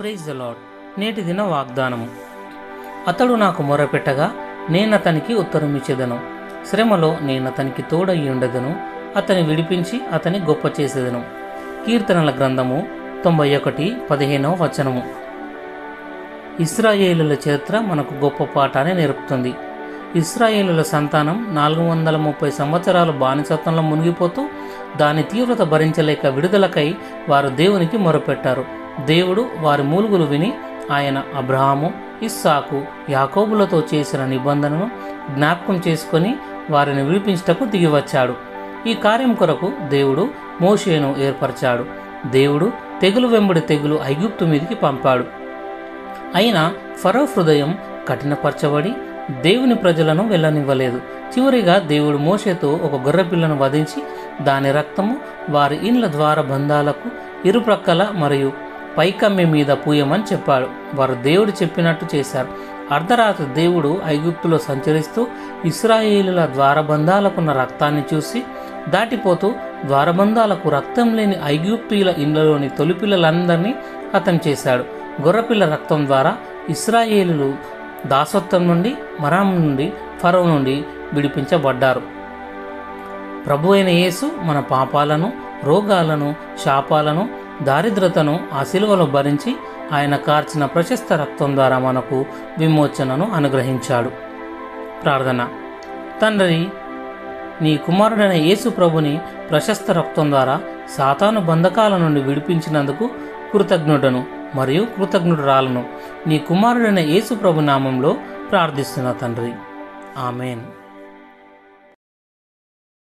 Praise the lord నేటి దిన వాగ్దానము. అతడు నాకు మొరపెట్టగా నేనతనికి ఉత్తరమిచ్చేదను శ్రమలో నేనతనికి తోడయి ఉండెదను. అతని విడిపించి అతని గొప్ప చేసేదను. కీర్తనల గ్రంథము తొంభై ఒకటి పదిహేనవ వచనము. ఇస్రాయేలుల చరిత్ర మనకు గొప్ప పాఠాన్ని నేర్పుతుంది. ఇస్రాయేలుల సంతానం నాలుగు వందల ముప్పై సంవత్సరాలు బానిసత్వంలో మునిగిపోతూ దాని తీవ్రత భరించలేక విడుదలకై వారు దేవునికి మొరపెట్టారు. దేవుడు వారి మూలుగులు విని ఆయన అబ్రహాము ఇస్సాకు యాకోబులతో చేసిన నిబంధనను జ్ఞాపకం చేసుకొని వారిని విడిపించటకు దిగివచ్చాడు. ఈ కార్యం కొరకు దేవుడు మోషేను ఏర్పరిచాడు. దేవుడు తెగులు వెంబడి తెగులు ఐగుప్తు మీదికి పంపాడు. అయినా ఫరో హృదయం కఠినపరచబడి దేవుని ప్రజలను వెళ్ళనివ్వలేదు. చివరిగా దేవుడు మోషేతో ఒక గొర్రెపిల్లను వధించి దాని రక్తము వారి ఇండ్ల ద్వార బంధాలకు ఇరుప్రక్కల మరియు పైకమ్మి మీద పూయమని చెప్పాడు. వారు దేవుడు చెప్పినట్టు చేశారు. అర్ధరాత్రి దేవుడు ఐగుప్తులో సంచరిస్తూ ఇస్రాయేలుల ద్వారబంధాలకున్న రక్తాన్ని చూసి దాటిపోతూ ద్వారబంధాలకు రక్తం లేని ఐగుప్తుల ఇండ్లలోని తొలిపిల్లలందరినీ హతం చేశాడు. గొర్రెపిల్ల రక్తం ద్వారా ఇస్రాయేలులు దాసత్వం నుండి మరం నుండి ఫరో నుండి విడిపించబడ్డారు. ప్రభు అయిన యేసు మన పాపాలను రోగాలను శాపాలను దారిద్రతను ఆ సిలువలో భరించి ఆయన కార్చిన ప్రశస్త రక్తం ద్వారా మనకు విమోచనను అనుగ్రహించాడు. ప్రార్థన. తండ్రి నీ కుమారుడైన యేసు ప్రభుని ప్రశస్త రక్తం ద్వారా సాతాను బంధకాల నుండి విడిపించినందుకు కృతజ్ఞుడను మరియు కృతజ్ఞుడురాలను నీ కుమారుడైన యేసు ప్రభు నామంలో ప్రార్థిస్తున్న తండ్రి. ఆమెన్.